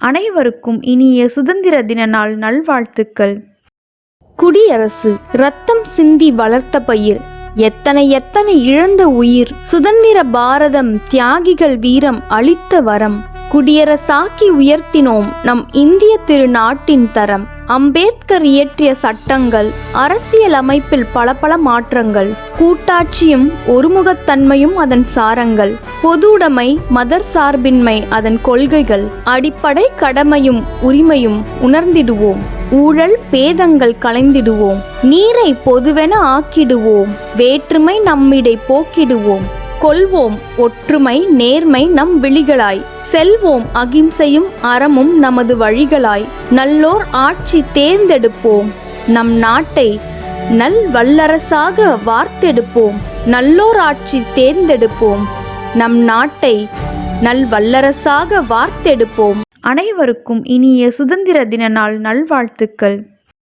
அனைவருக்கும் இனிய சுதந்திர தின நாள் நல்வாழ்த்துக்கள். குடியரசு ரத்தம் சிந்தி வளர்த்த பயிர். எத்தனை எத்தனை இழந்த உயிர். சுதந்திர பாரதம் தியாகிகள் வீரம் அளித்த வரம். குடியரசாக்கி உயர்த்தினோம் நம் இந்திய திருநாட்டின் தரம். அம்பேத்கர் இயற்றிய சட்டங்கள் அரசியல் அமைப்பில் பல பல மாற்றங்கள் கூட்டாட்சியும் ஒருமுகத்தன்மையும் அதன் சாரங்கள் பொதுவுடைமை மதர் சார்பின்மை அதன் கொள்கைகள் அடிப்படை கடமையும் உரிமையும் உணர்ந்திடுவோம். ஊழல் பேதங்கள் கலைந்திடுவோம். நீரை பொதுவென ஆக்கிடுவோம். வேற்றுமை நம்மிடை போக்கிடுவோம். கொள்வோம். ஒற்றுமை நேர்மை நம் விழிகளாய். செல்வோம் அகிம்சையும் அறமும் நமது வழிகளாய். நல்லோர் ஆட்சி தேர்ந்தெடுப்போம். நம் நாட்டை நல் வல்லரசாக வார்த்தெடுப்போம். நல்லோர் ஆட்சி தேர்ந்தெடுப்போம். நம் நாட்டை நல் வல்லரசாக வார்த்தெடுப்போம். அனைவருக்கும் இனிய சுதந்திர தின நாள் நல்வாழ்த்துக்கள்.